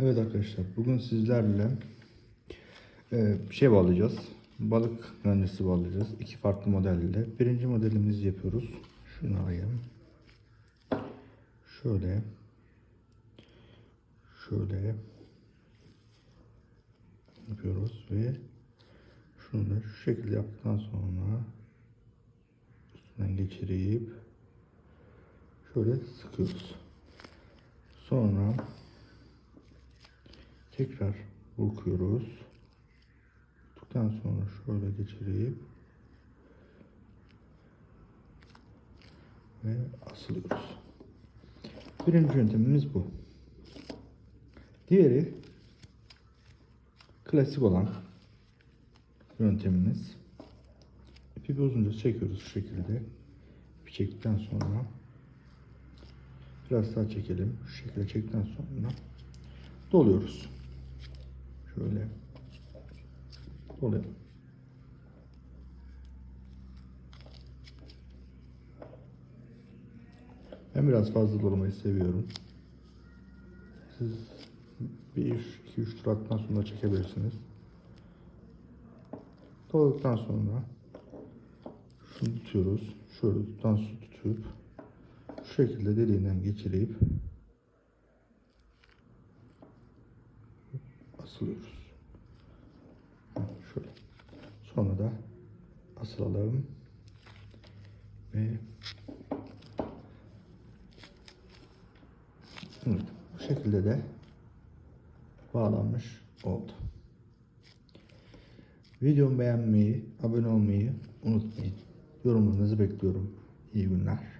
Evet arkadaşlar bugün sizlerle e, şey bağlayacağız. Balık mühendisi bağlayacağız. İki farklı modelle. Birinci modelimizi yapıyoruz. Şunu alayım. Şöyle. Şöyle. Yapıyoruz ve şunu da şu şekilde yaptıktan sonra üstünden geçirip şöyle sıkıyoruz. Sonra tekrar burkuyoruz. Tuttuktan sonra şöyle geçirip ve asılıyoruz. Birinci yöntemimiz bu. Diğeri klasik olan yöntemimiz. İpi bir uzunca çekiyoruz şu şekilde. İpi çektikten sonra biraz daha çekelim. Şu şekilde çektikten sonra doluyoruz. Şöyle dolayalım. Ben biraz fazla dolamayı seviyorum. Siz bir, iki, üç tur attıktan sonra çekebilirsiniz. Doladıktan sonra şunu tutuyoruz. Şöyle tuttan su tutup şu şekilde deliğinden geçirip asılıyoruz. Şöyle. Sonra da asılalım. Ve evet, bu şekilde de bağlanmış oldu. Videomu beğenmeyi, abone olmayı unutmayın. Yorumlarınızı bekliyorum. İyi günler.